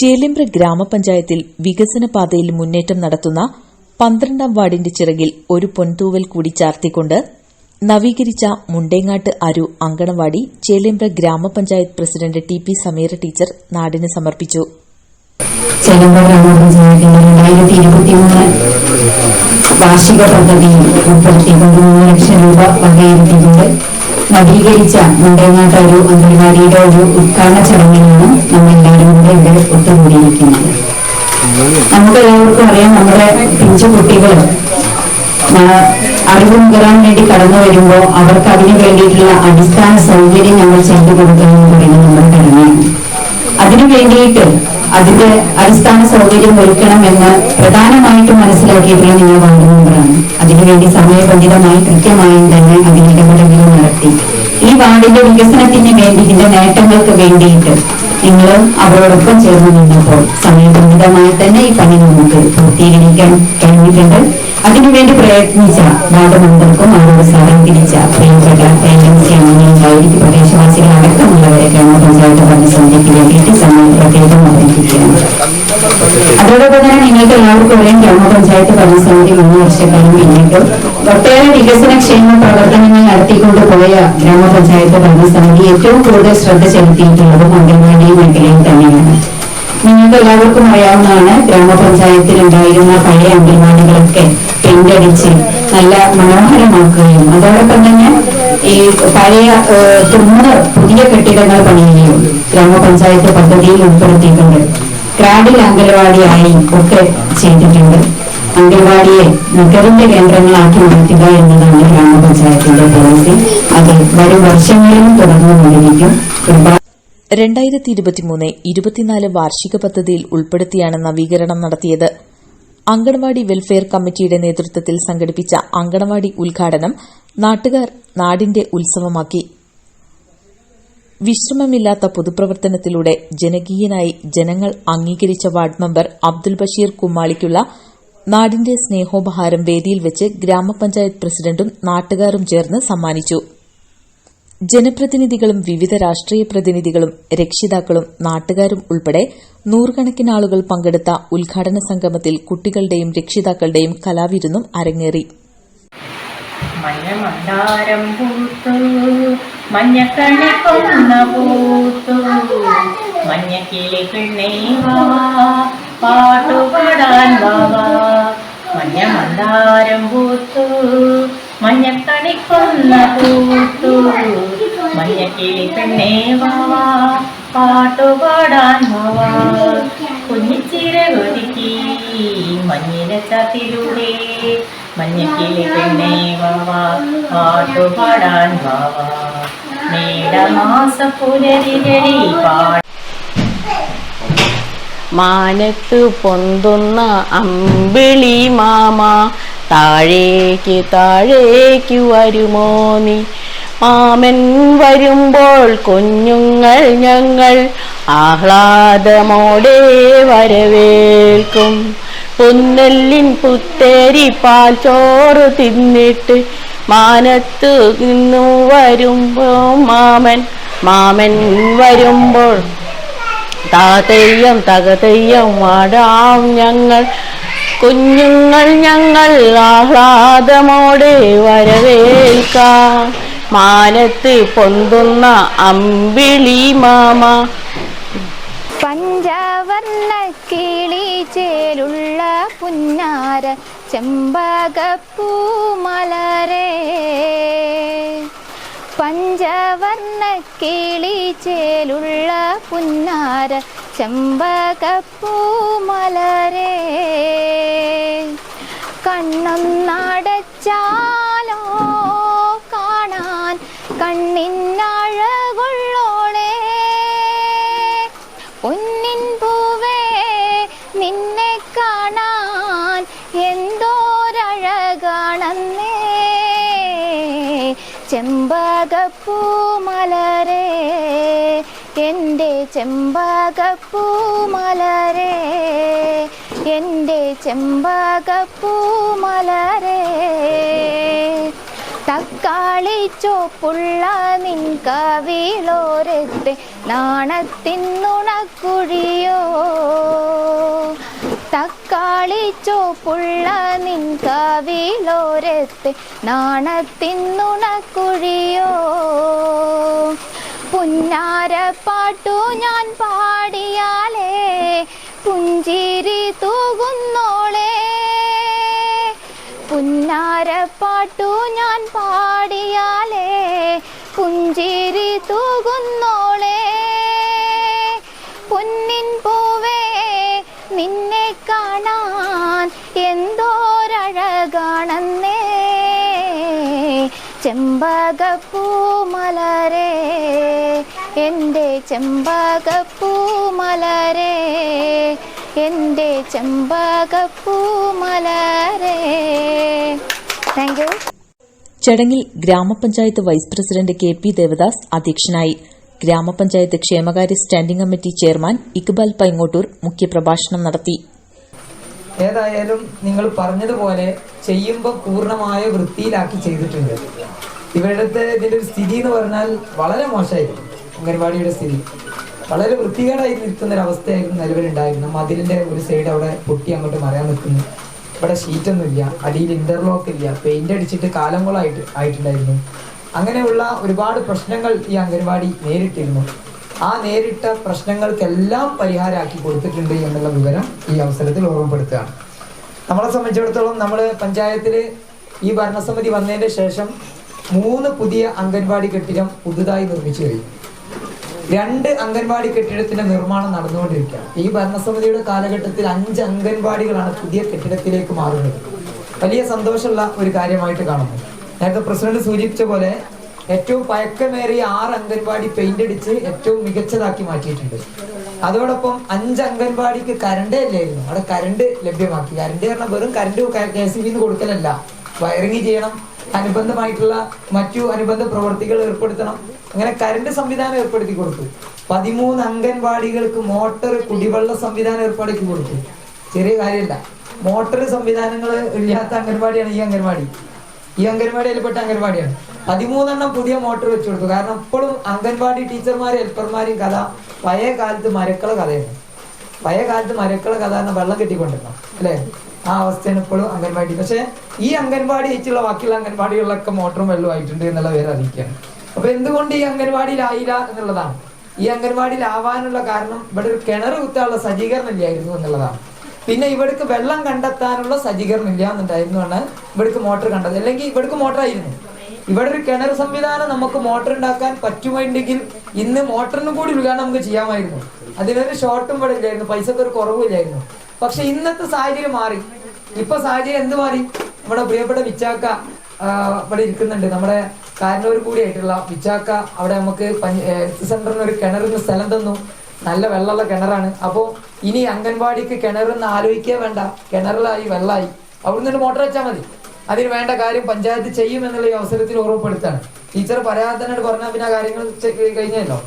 ചേലേമ്പ്ര ഗ്രാമപഞ്ചായത്തിൽ വികസന പാതയിൽ മുന്നേറ്റം നടത്തുന്ന പന്ത്രണ്ടാം വാർഡിന്റെ ചിറകിൽ ഒരു പൊൻതൂവൽ കൂടി ചാർത്തിക്കൊണ്ട് നവീകരിച്ച മുണ്ടേങ്ങാട്ട് അരു അങ്കണവാടി ചേലേമ്പ്ര ഗ്രാമപഞ്ചായത്ത് president T P Sameera teacher നാടിന് സമർപ്പിച്ചു. വാർഷിക പദ്ധതിയിൽ ഉൾപ്പെടുത്തി മൂന്ന് ലക്ഷം രൂപ വകയിരുത്തിക്കൊണ്ട് നവീകരിച്ച മുണ്ടങ്ങാട്ട ഒരു അംഗൻവാടിയുടെ ഒരു ഉദ്ഘാടന ചടങ്ങിലാണ് നമ്മൾ എല്ലാവരും കൂടെ ഇവിടെ ഒത്തുകൂടിയിരിക്കുന്നത്. നമുക്ക് എല്ലാവർക്കും അറിയാം നമ്മുടെ പിഞ്ചു കുട്ടികൾ അറിവ് നുകരാൻ വേണ്ടി കടന്നു വരുമ്പോൾ അവർക്ക് അതിനു വേണ്ടിയിട്ടുള്ള അടിസ്ഥാന സൗകര്യം നമ്മൾ ചെയ്തു നമ്മുടെ കടമയാണ്. അതിനു വേണ്ടിയിട്ട് അതിന്റെ അടിസ്ഥാന സൗകര്യം ഒരുക്കണമെന്ന് പ്രധാനമായിട്ടും മനസ്സിലാക്കിയിട്ടുള്ള വാർഡ് മെമ്പറാണ് അതിനുവേണ്ടി സമയബന്ധിതമായി കൃത്യമായും തന്നെ അതിന് ഇടപെടലുകൾ നടത്തി. ഈ വാർഡിന്റെ വികസനത്തിന് വേണ്ടി ഇതിന്റെ നേട്ടങ്ങൾക്ക് വേണ്ടിയിട്ട് നിങ്ങളും അവരോടൊപ്പം ചേർന്ന് നിന്നപ്പോൾ സമയബന്ധിതമായി തന്നെ ഈ പണി നമുക്ക് പൂർത്തീകരിക്കാൻ കഴിഞ്ഞിട്ടുണ്ട്. അതിനുവേണ്ടി പ്രയത്നിച്ച വാർഡ് അവരുടെ സഹകരിച്ച പ്രിയപ്പെട്ട ഏജൻസി അംഗങ്ങളുണ്ടായിരിക്കും പ്രദേശവാസികൾ അടക്കമുള്ളവരെ ഗ്രാമപഞ്ചായത്ത് വേണ്ടിയിട്ട് സമയം പ്രത്യേകം അവതരിപ്പിക്കുകയാണ് അതോടൊപ്പം തന്നെ നിങ്ങൾക്ക് എല്ലാവർക്കും അറിയാം ഗ്രാമപഞ്ചായത്ത് ഭരണസമിതി മൂന്ന് വർഷക്കാലം പിന്നിട്ടു. ഒട്ടേറെ വികസന ക്ഷേമ പ്രവർത്തനങ്ങൾ നടത്തിക്കൊണ്ട് പോയ ഗ്രാമപഞ്ചായത്ത് ഭരണസമിതി ഏറ്റവും കൂടുതൽ ശ്രദ്ധ ചെലുത്തിയിട്ടുള്ളത് അംഗൻവാടി മേഖലയിൽ തന്നെയാണ്. നിങ്ങൾക്ക് എല്ലാവർക്കും അറിയാവുന്നതാണ് ഗ്രാമപഞ്ചായത്തിൽ ഉണ്ടായിരുന്ന പഴയ അംഗൻവാടികളൊക്കെ പെയിന്റടിച്ച് നല്ല മനോഹരമാക്കുകയും അതോടൊപ്പം തന്നെ ഈ പഴയ തുറന്ന് പുതിയ കെട്ടിടങ്ങൾ പണിയുകയും ഗ്രാമപഞ്ചായത്ത് പദ്ധതിയിൽ ഉൾപ്പെടുത്തിയിട്ടുണ്ട്. ക്രാഡിൽ അംഗൻവാടിയായി ഒക്കെ ചെയ്തിട്ടുണ്ട്. അംഗൻവാടിയെ മികവിന്റെ കേന്ദ്രങ്ങളാക്കി മാറ്റുക എന്നതാണ് ഗ്രാമപഞ്ചായത്തിന്റെ പോളിസി അത് വരും വർഷങ്ങളിലും തുടർന്നുകൊണ്ടിരിക്കും. ഒരുപാട് രണ്ടായിരത്തി ഇരുപത്തിമൂന്ന് ഇരുപത്തിനാല് വാർഷിക പദ്ധതിയിൽ ഉൾപ്പെടുത്തിയാണ് നവീകരണം നടത്തിയത്. അങ്കണവാടി വെൽഫെയർ കമ്മിറ്റിയുടെ നേതൃത്വത്തിൽ സംഘടിപ്പിച്ച അങ്കണവാടി ഉദ്ഘാടനം നാട്ടുകാർ നാടിന്റെ ഉത്സവമാക്കി. വിശ്രമമില്ലാത്ത പൊതുപ്രവർത്തനത്തിലൂടെ ജനകീയനായി ജനങ്ങൾ അംഗീകരിച്ച വാർഡ് മെമ്പർ അബ്ദുൽ ബഷീർ കുമ്മാളിക്കുള്ള നാടിന്റെ സ്നേഹോപഹാരം വേദിയിൽ വെച്ച് ഗ്രാമപഞ്ചായത്ത് പ്രസിഡന്റും നാട്ടുകാരും ചേർന്ന് സമ്മാനിച്ചു. ജനപ്രതിനിധികളും വിവിധ രാഷ്ട്രീയ പ്രതിനിധികളും രക്ഷിതാക്കളും നാട്ടുകാരും ഉൾപ്പെടെ നൂറുകണക്കിന് ആളുകൾ പങ്കെടുത്ത ഉദ്ഘാടന സംഗമത്തിൽ കുട്ടികളുടെയും രക്ഷിതാക്കളുടെയും കലാവിരുന്നും അരങ്ങേറി. മഞ്ഞ മന്ദാരം പൂത്തു പൂത്തു. മഞ്ഞ കിളി പെണ്ണേ വാവാ പാട്ടുപാടാൻ വാവാ മഞ്ഞ മന്ദാരം പൂത്തു മഞ്ഞക്കണി കൊന്ന പൂത്തു. മഞ്ഞ കിളി പെണ്ണേ വാവാ പാട്ടുപാടാൻ വാവാ കുഞ്ഞിച്ചിരകൊരുക്കി മഞ്ഞില ചാത്തിലൂടെ മഞ്ഞക്കിളി പെണ്ണേ വാവാ. പാട്ടുപാടാൻ വാവാ മേടമാസ പുലരികളി പാട മാനത്ത് പൊന്തുന്ന അമ്പിളി മാമ. താഴേക്ക് താഴേക്ക് വരുമോ നീ? മാമൻ വരുമ്പോൾ കുഞ്ഞുങ്ങൾ ഞങ്ങൾ ആഹ്ലാദമോടെ വരവേൽക്കും. പുന്നല്ലിൻ പുത്തേരി പാൽ ചോറ് തിന്നിട്ട് മാനത്തു നിന്നു വരുമ്പോ മാമൻ മാമൻ വരുമ്പോൾ താതെയ്യം തകതെയ്യം വാടാം ഞങ്ങൾ. കുഞ്ഞുങ്ങൾ ഞങ്ങൾ ആഹ്ലാദമോടെ വരവേൽക്കാം. മാനത്ത് പൊന്തുന്ന അമ്പിളി മാമ. പഞ്ചവർണ കിളി ചേലുള്ള പുന്നാര ചെമ്പകപ്പൂമലരേ. പഞ്ചവർണ കിളി ചേലുള്ള പുന്നാര ചെമ്പകപ്പൂമലരേ. കണ്ണൊന്നടച്ചാലോ കാണാൻ ഒന്നിൻ പൂവേ നിന്നെ കാണാൻ എന്തോരഴകാണെന്നേ. ചെമ്പകപ്പൂമലരേ എന്റെ ചെമ്പകപ്പൂമലരേ എന്റെ ചെമ്പകപ്പൂമലരേ തക്കാളി ചോപ്പുള്ള നിൻ കവിളോരത്തെ നാണത്തിന്നുണക്കുഴിയോ തക്കാളി ചോപ്പുള്ള നിൻ കവിളോരത്തെ പുന്നാരപ്പാട്ടു പുന്നാര പാട്ടു ഞാൻ പാടിയാലേ പുഞ്ചിരി തൂകുന്നോളേ. പൊന്നിൻ പൂവേ നിന്നെ കാണാൻ എന്തോരഴകാണെന്നേ. ചെമ്പകപ്പൂമലരെ എന്റെ ചെമ്പകപ്പൂമലരെ എന്റെ ചെമ്പകപ്പൂമലരെ താങ്ക് യു ചടങ്ങിൽ ഗ്രാമപഞ്ചായത്ത് vice president K P Devadas അധ്യക്ഷനായി. ഗ്രാമപഞ്ചായത്ത് ക്ഷേമകാര്യ standing committee chairman Iqbal Paingottoor മുഖ്യപ്രഭാഷണം നടത്തി. ഏതായാലും നിങ്ങൾ പറഞ്ഞതുപോലെ ചെയ്യുമ്പോൾ പൂർണമായ വൃത്തിയിലാക്കി ചെയ്തിട്ടുണ്ട്. ഇവിടുത്തെ ഇതിന്റെ ഒരു സ്ഥിതി എന്ന് പറഞ്ഞാൽ വളരെ മോശമായിരുന്നു. അംഗൻവാടിയുടെ സ്ഥിതി. വളരെ വൃത്തികേടായി നിൽക്കുന്ന ഒരു അവസ്ഥയായിരുന്നു നിലവിലുണ്ടായിരുന്നു മതിലിന്റെ ഒരു സൈഡ് അവിടെ പൊട്ടി അങ്ങോട്ട് മറയാൻ നിൽക്കുന്നു. ഇവിടെ ഷീറ്റൊന്നും ഇല്ല അടിയിൽ ഇന്റർലോക്ക് ഇല്ല. പെയിന്റ് അടിച്ചിട്ട് കാലങ്ങളായിട്ട് ആയിട്ടുണ്ടായിരുന്നു. അങ്ങനെയുള്ള ഒരുപാട് പ്രശ്നങ്ങൾ ഈ അംഗൻവാടി നേരിട്ടിരുന്നു. ആ നേരിട്ട പ്രശ്നങ്ങൾക്കെല്ലാം പരിഹാരമാക്കി കൊടുത്തിട്ടുണ്ട് എന്നുള്ള വിവരം ഈ അവസരത്തിൽ ഓർമ്മപ്പെടുത്തുകയാണ്. നമ്മളെ സംബന്ധിച്ചിടത്തോളം നമ്മൾ പഞ്ചായത്തിൽ ഈ ഭരണസമിതി വന്നതിന് ശേഷം മൂന്ന് പുതിയ അംഗൻവാടി കെട്ടിടം പുതുതായി നിർമ്മിച്ചു കഴിഞ്ഞു. രണ്ട് അംഗൻവാടി കെട്ടിടത്തിന്റെ നിർമ്മാണം നടന്നുകൊണ്ടിരിക്കുകയാണ്. ഈ ഭരണസമിതിയുടെ കാലഘട്ടത്തിൽ അഞ്ച് അംഗൻവാടികളാണ് പുതിയ കെട്ടിടത്തിലേക്ക് മാറുന്നത്. വലിയ സന്തോഷമുള്ള ഒരു കാര്യമായിട്ട് കാണുന്നു. നേരത്തെ പ്രസിഡന്റ് സൂചിപ്പിച്ച പോലെ ഏറ്റവും പഴക്കമേറിയ ആറ് അംഗൻവാടി പെയിന്റ് അടിച്ച് ഏറ്റവും മികച്ചതാക്കി മാറ്റിയിട്ടുണ്ട്. അതോടൊപ്പം അഞ്ച് അംഗൻവാടിക്ക് കരണ്ടേ ഇല്ലായിരുന്നു. അവിടെ കരണ്ട് ലഭ്യമാക്കി. കരണ്ട് പറഞ്ഞാൽ വെറും കരണ്ട് കെ സി ബിന്ന് കൊടുക്കലല്ല. വയറിങ് ചെയ്യണം. അനുബന്ധമായിട്ടുള്ള മറ്റു അനുബന്ധ പ്രവർത്തികൾ ഏർപ്പെടുത്തണം. അങ്ങനെ കരണ്ട് സംവിധാനം ഏർപ്പെടുത്തി കൊടുത്തു. പതിമൂന്ന് അംഗൻവാടികൾക്ക് മോട്ടർ കുടിവെള്ള സംവിധാനം ഏർപ്പെടുത്തി കൊടുത്തു. ചെറിയ കാര്യമല്ല. മോട്ടർ സംവിധാനങ്ങൾ ഇല്ലാത്ത അംഗൻവാടിയാണ് ഈ അംഗൻവാടി. ഈ അംഗൻവാടിയിൽപ്പെട്ട അംഗൻവാടിയാണ്. പതിമൂന്നെണ്ണം പുതിയ മോട്ടർ വെച്ചു കൊടുത്തു. കാരണം ഇപ്പോഴും അംഗൻവാടി ടീച്ചർമാരും ഹെൽപ്പർമാരും കഥ പഴയ കാലത്ത് മരക്കള കഥയാണ്. പഴയ കാലത്ത് മരക്കള കഥ എന്ന വെള്ളം കെട്ടിക്കൊണ്ടിരുന്നു. അല്ലേ? ആ അവസ്ഥയാണ് ഇപ്പോഴും അംഗൻവാടി. പക്ഷെ ഈ അംഗൻവാടി വെച്ചുള്ള ബാക്കിയുള്ള അംഗൻവാടികളിലൊക്കെ മോട്ടറും വെള്ളവും ആയിട്ടുണ്ട് എന്നുള്ള പേര് അറിയിക്കുകയാണ്. അപ്പൊ എന്തുകൊണ്ട് ഈ അംഗൻവാടിയിലായില്ല എന്നുള്ളതാണ്. ഈ അംഗൻവാടിയിലാവാനുള്ള കാരണം ഇവിടെ ഒരു കിണർ കുത്താനുള്ള സജ്ജീകരണം ഇല്ലായിരുന്നു എന്നുള്ളതാണ്. പിന്നെ ഇവിടേക്ക് വെള്ളം കണ്ടെത്താനുള്ള സജ്ജീകരണം ഇല്ല എന്നുണ്ടായിരുന്നു ആണ് ഇവിടേക്ക് മോട്ടർ കണ്ടത്. അല്ലെങ്കിൽ ഇവിടേക്ക് മോട്ടർ ആയിരുന്നു. ഇവിടെ ഒരു കിണർ സംവിധാനം നമുക്ക് മോട്ടർ ഉണ്ടാക്കാൻ പറ്റുമെങ്കിൽ ഇന്ന് മോട്ടറിനും കൂടി ഉദ്ഘാടനം നമുക്ക് ചെയ്യാമായിരുന്നു. അതിനൊരു ഷോർട്ടും ഇവിടെ ഇല്ലായിരുന്നു. പൈസക്ക് ഒരു കുറവില്ലായിരുന്നു പക്ഷെ ഇന്നത്തെ സാഹചര്യം മാറി. ഇപ്പൊ സാഹചര്യം എന്ത് മാറി? നമ്മുടെ പ്രിയപ്പെട്ട വിച്ചാക്ക ഇവിടെ ഇരിക്കുന്നുണ്ട്. നമ്മുടെ കാരണവർ കൂടിയായിട്ടുള്ള പിച്ചാക്ക അവിടെ നമുക്ക് ഹെൽത്ത് സെന്ററിന് ഒരു കിണറിന് സ്ഥലം തന്നു. നല്ല വെള്ളമുള്ള കിണറാണ്. അപ്പോൾ ഇനി അംഗൻവാടിക്ക് കിണറെന്ന് ആലോചിക്കേ വേണ്ട. കിണറിലായി വെള്ളമായി അവിടെ നിന്ന് മോട്ടർ വെച്ചാൽ മതി. അതിന് വേണ്ട കാര്യം പഞ്ചായത്ത് ചെയ്യും എന്നുള്ള ഈ അവസരത്തിൽ ഓർമ്മപ്പെടുത്താണ്. ടീച്ചർ തന്നെ പറഞ്ഞാൽ പിന്നെ കാര്യങ്ങൾ കഴിഞ്ഞല്ലോ.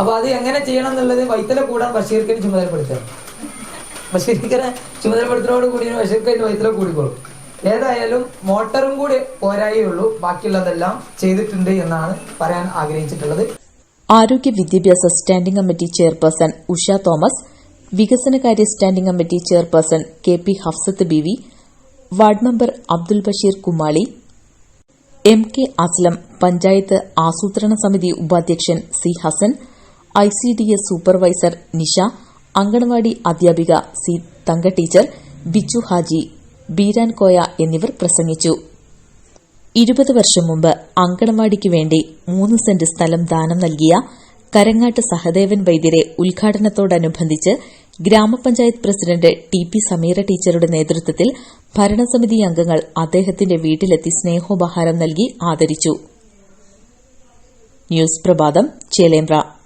അപ്പൊ അത് എങ്ങനെ ചെയ്യണം എന്നുള്ളത് വൈത്തല കൂടാൻ ബഷീർക്കിന് ചുമതലപ്പെടുത്തുക. ബഷീർക്കിനെ ചുമതലപ്പെടുത്തുന്നതോട് കൂടി ബഷീർക്കിന് വൈത്തല കൂടിക്കോളും. ഏതായാലും മോട്ടറും കൂടി പോരായേ ഉള്ളൂ ബാക്കിയുള്ളതെല്ലാം ചെയ്തിട്ടുണ്ട് എന്നാണ് പറയാൻ ആഗ്രഹിച്ചിട്ടുള്ളത്. ആരോഗ്യ വിദ്യാഭ്യാസ standing committee chairperson Usha Thomas വികസനകാര്യ standing committee chairperson K P Hafsath B V ward member Abdul Basheer Kumali M K Aslam panchayat ആസൂത്രണ സമിതി ഉപാധ്യക്ഷൻ C Hasan I C D S supervisor Nisha anganwadi അധ്യാപിക C Thanka teacher Bichu Haji Beeran Koya എന്നിവർ പ്രസംഗിച്ചു. ഇരുപത് വർഷം മുമ്പ് അങ്കണവാടിക്ക് വേണ്ടി മൂന്ന് സെന്റ് സ്ഥലം ദാനം നൽകിയ കരങ്ങാട്ട് സഹദേവൻ വൈദ്യരെ ഉദ്ഘാടനത്തോടനുബന്ധിച്ച് ഗ്രാമപഞ്ചായത്ത് പ്രസിഡന്റ് ടി പി സമീറ ടീച്ചറുടെ നേതൃത്വത്തിൽ ഭരണസമിതി അംഗങ്ങൾ അദ്ദേഹത്തിന്റെ വീട്ടിലെത്തി സ്നേഹോപഹാരം നൽകി ആദരിച്ചു. ന്യൂസ് പ്രഭാതം ചേലേമ്പ്ര.